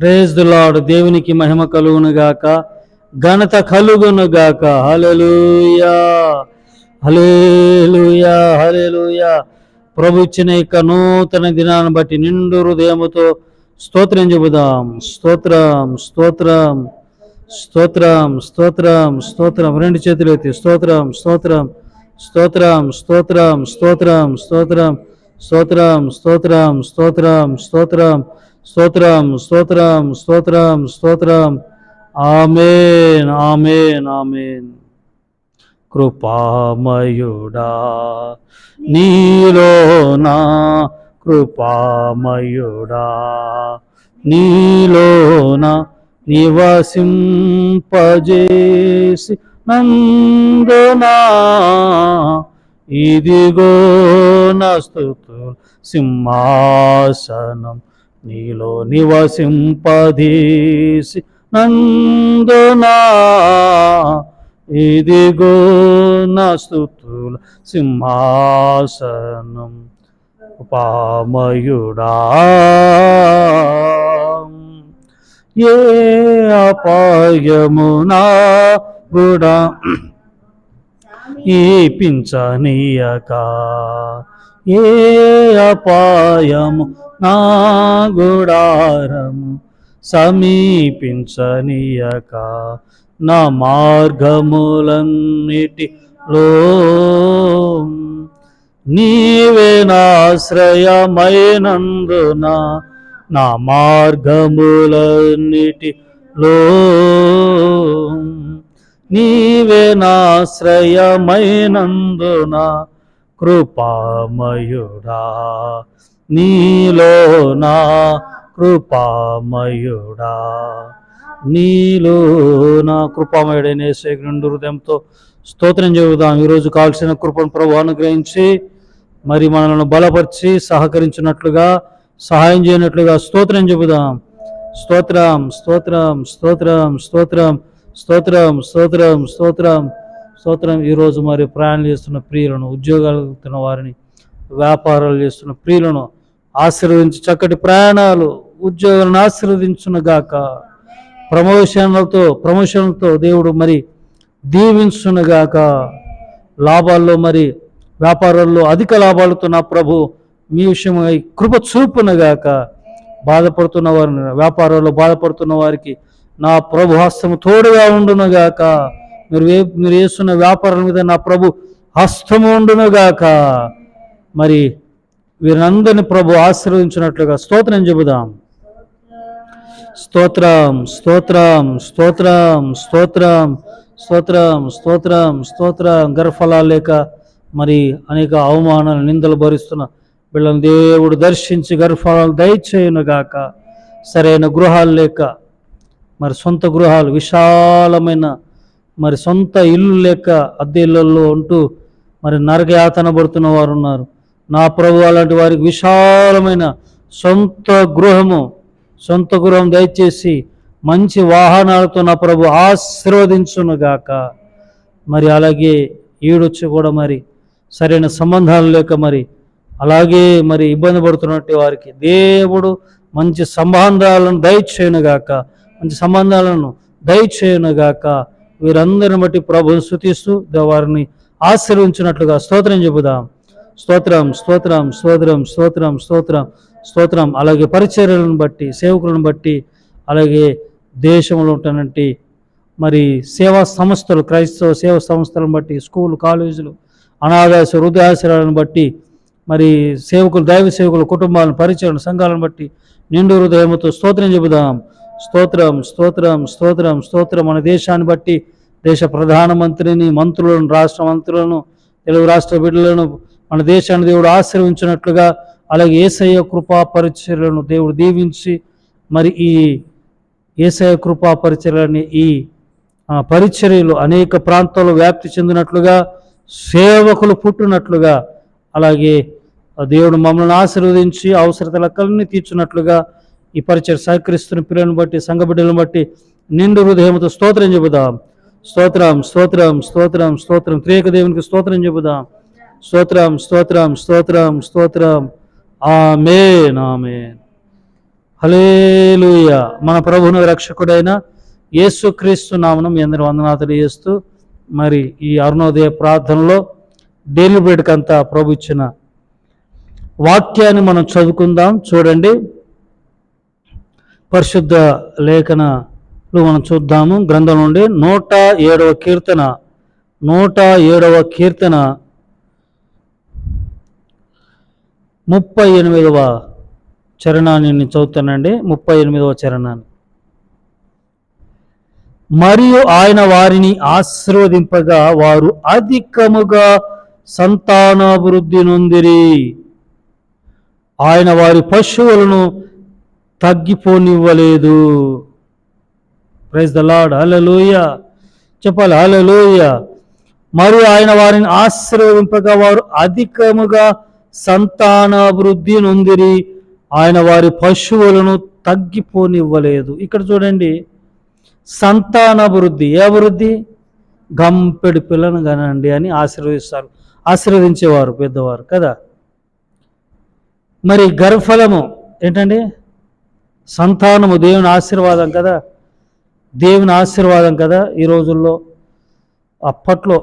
Praise దులాడు దేవునికి మహిమ కలుగునుగాక ఘనత కలుగునుగాక గాక హలేలుయా హలేలుయా ప్రభు ఇచ్చిన యొక్క నూతన దినాన్ని బట్టి నిండు హృదయముతో స్తోత్రం చెబుదాం స్తోత్రం స్తోత్రం స్తోత్రం స్తోత్రం స్తోత్రం రెండు చేతులు ఎత్తి స్తోత్రం స్తోత్రం స్తోత్రం స్తోత్రం స్తోత్రం స్తోత్రం స్తోత్రం స్తోత్రం స్తోత్రం స్తోత్రం స్తోత్రం స్తోత్రం స్తోత్రం స్తోత్రం స్తోత్రం. Amen amen amen. కృపామయుడా నీలోనా? కృపామయుడా నీలోన? నివసింపజేసి నందునా? ఇదిగో నస్తుతులు సింహాసనం నీలో నివసింపదీసి నందునా. ఇదిగో నా సింహాసనం పామయుడా ఏ అపాయమునా గుడా ఈ పించనీయక ఏ అపాయము? నా గుడారము సమీపించనీయక. నా మార్గములన్నిటిలో నీవే నాశ్రయమైనందున నా మార్గములన్నిటిలో నీవే నాశ్రయమైనందున కృపామయుడా నీలో నా కృపామయుడా నీలో నా కృపామయుడైన శేఖరుడు హృదయంతో స్తోత్రం చెబుదాం. ఈరోజు కావాల్సిన కృపను ప్రభు అనుగ్రహించి మరి మనల్ని బలపరిచి సహకరించినట్లుగా సహాయం చేయనట్లుగా స్తోత్రం చెబుదాం. స్తోత్రం స్తోత్రం స్తోత్రం స్తోత్రం స్తోత్రం స్తోత్రం స్తోత్రం స్తోత్రం. ఈరోజు మరి ప్రయాణం చేస్తున్న ప్రియులను ఉద్యోగాలు వారిని వ్యాపారాలు చేస్తున్న ప్రియులను ఆశీర్వదించి చక్కటి ప్రయాణాలు ఉద్యోగాలను ఆశీర్వదించున గాక. ప్రమోషన్లతో ప్రమోషన్లతో దేవుడు మరి దీవించునుగాక లాభాల్లో మరి వ్యాపారాల్లో అధిక లాభాలతో నా ప్రభు మీ విషయమై కృప చూపునుగాక బాధపడుతున్న వారిని వ్యాపారాల్లో బాధపడుతున్న వారికి నా ప్రభు హస్తము తోడుగా ఉండునగాక మీరు వే మీరు వేస్తున్న వ్యాపారం మీద నా ప్రభు హస్తము ఉండునుగాక. మరి వీరందరిని ప్రభు ఆశీర్వదించినట్లుగా స్తోత్రం చెబుదాం. స్తోత్రం స్తోత్రం స్తోత్రం స్తోత్రం స్తోత్రం స్తోత్రం స్తోత్రం. గర్భఫలాలు లేక మరి అనేక అవమానాలు నిందలు భరిస్తున్న వీళ్ళని దేవుడు దర్శించి గర్భఫలాలు దయచేయునుగాక. సరైన గృహాలు లేక మరి సొంత గృహాలు విశాలమైన మరి సొంత ఇల్లు లేక అద్దె ఇళ్ళల్లో ఉంటూ మరి నరకయాతన పడుతున్న వారు ఉన్నారు నా ప్రభు అలాంటి వారికి విశాలమైన సొంత గృహము సొంత గృహం దయచేసి మంచి వాహనాలతో నా ప్రభు ఆశీర్వదించునుగాక. మరి అలాగే ఈడొచ్చి కూడా మరి సరైన సంబంధాలు లేక మరి అలాగే మరి ఇబ్బంది పడుతున్నట్టు వారికి దేవుడు మంచి సంబంధాలను దయచేయునుగాక మంచి సంబంధాలను దయచేయునుగాక. వీరందరిని బట్టి ప్రభుని స్థుతిస్తూ వారిని ఆశీర్వించినట్లుగా స్తోత్రం చెబుదాం. స్తోత్రం స్తోత్రం స్తోత్రం స్తోత్రం స్తోత్రం స్తోత్రం. అలాగే పరిచర్యలను బట్టి సేవకులను బట్టి అలాగే దేశంలో ఉంటున్నటువంటి మరి సేవా సంస్థలు క్రైస్తవ సేవా సంస్థలను బట్టి స్కూల్ కాలేజీలు అనాథాశ హృదయాశ్రయాలను బట్టి మరి సేవకులు దైవ సేవకుల కుటుంబాలను పరిచయం సంఘాలను బట్టి నిండు హృదయంతో స్తోత్రం చెబుదాం. స్తోత్రం స్తోత్రం స్తోత్రం స్తోత్రం. మన దేశాన్ని బట్టి దేశ ప్రధానమంత్రిని మంత్రులను రాష్ట్ర మంత్రులను తెలుగు రాష్ట్ర బిడ్డలను మన దేశాన్ని దేవుడు ఆశీర్వించినట్లుగా అలాగే ఏసయ్య కృపా పరిచర్లను దేవుడు దీవించి మరి ఈ ఏసయ కృపా పరిచర్లని ఈ పరిచర్యలు అనేక ప్రాంతాల్లో వ్యాప్తి చెందినట్లుగా సేవకులు పుట్టినట్లుగా అలాగే దేవుడు మమ్మల్ని ఆశీర్వదించి అవసరతలన్నీ తీర్చున్నట్లుగా ఈ పరిచయం సహకరిస్తున్న పిల్లలను బట్టి సంఘ బిడ్డలను బట్టి నిండు హృదయంతో స్తోత్రం చెబుదాం. స్తోత్రం స్తోత్రం స్తోత్రం స్తోత్రం. త్రేక దేవునికి స్తోత్రం చెబుదాం. స్తోత్రం స్తోత్రం స్తోత్రం స్తోత్రం. ఆమేన్ ఆమేన్. హలేలుయ మన ప్రభును రక్షకుడైన యేసుక్రీస్తు నామను మీ అందరి వందనాలు తెలియజేస్తూ మరి ఈ అరుణోదయ ప్రార్థనలో డైలీ బ్రెడ్కంతా ప్రభు ఇచ్చిన వాక్యాన్ని మనం చదువుకుందాం. చూడండి. పరిశుద్ధ లేఖన మనం చూద్దాము. గ్రంథం నుండి నూట ఏడవ కీర్తన నూట ఏడవ కీర్తన ముప్పై ఎనిమిదవ చరణాన్ని నేను చదువుతానండి. ముప్పై ఎనిమిదవ చరణాన్ని. మరియు ఆయన వారిని ఆశీర్వదింపగా వారు అధికముగా సంతానాభివృద్ధి నొందిరి. ఆయన వారి పశువులను తగ్గిపోనివ్వలేదు. ప్రైజ్ ద లాడ్ హలలోయ చెప్పాలి హలలోయ మరియు ఆయన వారిని ఆశీర్వదింపగా వారు అధికముగా సంతానాభివృద్ధి నొందిరి. ఆయన వారి పశువులను తగ్గిపోనివ్వలేదు. ఇక్కడ చూడండి. సంతానాభివృద్ధి ఏ అభివృద్ధి గంపెడు పిల్లను కనండి అని ఆశీర్వదిస్తారు. ఆశీర్వదించేవారు పెద్దవారు కదా. మరి గర్భఫలము ఏంటండి? సంతానము దేవుని ఆశీర్వాదం కదా. దేవుని ఆశీర్వాదం కదా ఈ రోజుల్లో. అప్పట్లో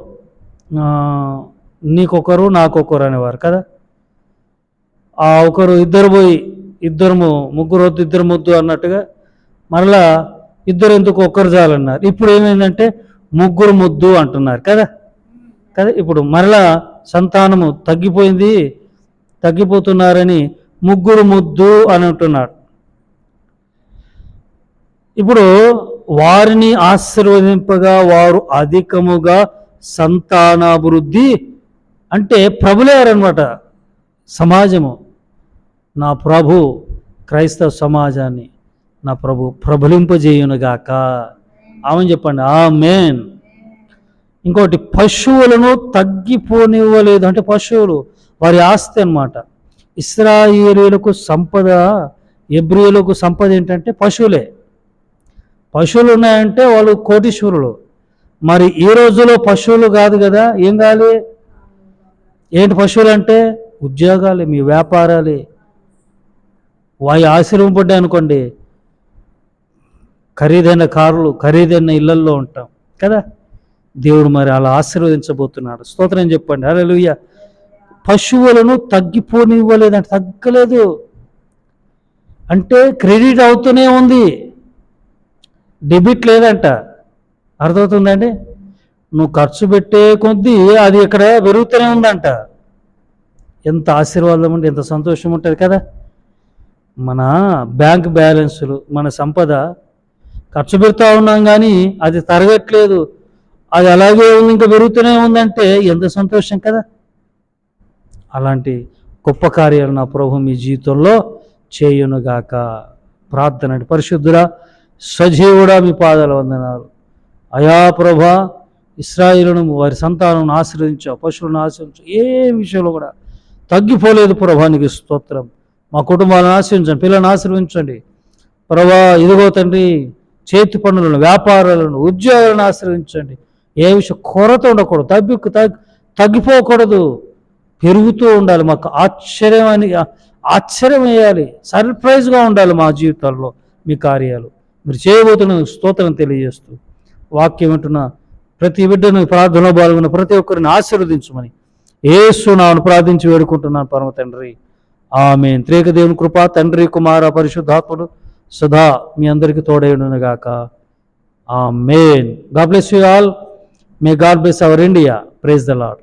నీకొకరు నాకొకరు అనేవారు కదా. ఆ ఒకరు ఇద్దరు పోయి ఇద్దరు ముగ్గురు వద్దు ఇద్దరు ముద్దు అన్నట్టుగా మరలా ఇద్దరు ఎందుకు ఒక్కరు చాలన్నారు. ఇప్పుడు ఏమైందంటే ముగ్గురు ముద్దు అంటున్నారు కదా. కదా ఇప్పుడు మరలా సంతానము తగ్గిపోయింది తగ్గిపోతున్నారని ముగ్గురు ముద్దు అని అంటున్నాడు ఇప్పుడు వారిని ఆశీర్వదింపగా వారు అధికముగా సంతానాభివృద్ధి అంటే ప్రభులేరనమాట సమాజము. నా ప్రభు క్రైస్తవ సమాజాన్ని నా ప్రభు ప్రబలింపజేయునుగాక ఆమె చెప్పండి ఆ మేన్ ఇంకోటి పశువులను తగ్గిపోనివ్వలేదు. అంటే పశువులు వారి ఆస్తి అన్నమాట. ఇస్రాయేలీలకు సంపద ఎబ్రియులకు సంపద ఏంటంటే పశువులే. పశువులు ఉన్నాయంటే వాళ్ళు కోటీశ్వరులు. మరి ఈ రోజులో పశువులు కాదు కదా ఏం కావాలి? ఏంటి పశువులు అంటే ఉద్యోగాలు మీ వ్యాపారాలు. వాయి ఆశీర్వపడ్డాయి అనుకోండి ఖరీదైన కార్లు ఖరీదైన ఇళ్ళల్లో ఉంటాం కదా. దేవుడు మరి అలా ఆశీర్వదించబోతున్నాడు. స్తోత్రం చెప్పండి. అలలుయ్య పశువులను తగ్గిపోనివ్వలేదంటే తగ్గలేదు. అంటే క్రెడిట్ అవుతూనే ఉంది. డెబిట్ లేదంట. అర్థమవుతుందండి? నువ్వు ఖర్చు పెట్టే కొద్దీ అది ఇక్కడ పెరుగుతూనే ఉందంట. ఎంత ఆశీర్వాదం ఉంటే ఎంత సంతోషం ఉంటుంది కదా? మన బ్యాంక్ బ్యాలెన్సులు మన సంపద ఖర్చు పెడతా ఉన్నాం కానీ అది తరగట్లేదు. అది అలాగే ఉంది ఇంకా పెరుగుతూనే ఉందంటే ఎంత సంతోషం కదా? అలాంటి గొప్ప కార్యాలు నా ప్రభు మీ జీవితంలో చేయునుగాక. ప్రార్థన పరిశుద్ధురా సజీవుడా మీ పాదాల వందనాలు. అయా ప్రభా ఇస్రాయిలను వారి సంతానం ఆశ్రయించావు పశువులను ఆశ్రయించావు ఏ విషయంలో కూడా తగ్గిపోలేదు ప్రభానికి స్తోత్రం. మా కుటుంబాలను ఆశ్రయించండి పిల్లలను ఆశ్రయించండి. ప్రభా ఇదిగో తండ్రి చేతి పనులను వ్యాపారాలను ఉద్యోగాలను ఆశ్రయించండి. ఏ విషయం కొరత ఉండకూడదు తగ్గి తగ్గి తగ్గిపోకూడదు. పెరుగుతూ ఉండాలి మాకు ఆశ్చర్యమని ఆశ్చర్యం వేయాలి సర్ప్రైజ్గా ఉండాలి మా జీవితాల్లో మీ కార్యాలు. మీరు చేయబోతున్న స్తోత్రం తెలియజేస్తూ వాక్యం వింటున్న ప్రతి బిడ్డను ప్రార్థనలో పాల్గొన్న ప్రతి ఒక్కరిని ఆశీర్వదించమని ఏసునాను ప్రార్థించి వేడుకుంటున్నాను పరమ తండ్రి. ఆమె త్రేక దేవుని కృప తండ్రి కుమార పరిశుద్ధాత్ముడు సదా మీ అందరికీ తోడైనగాక ఆ main God bless you all may God bless our India praise the lord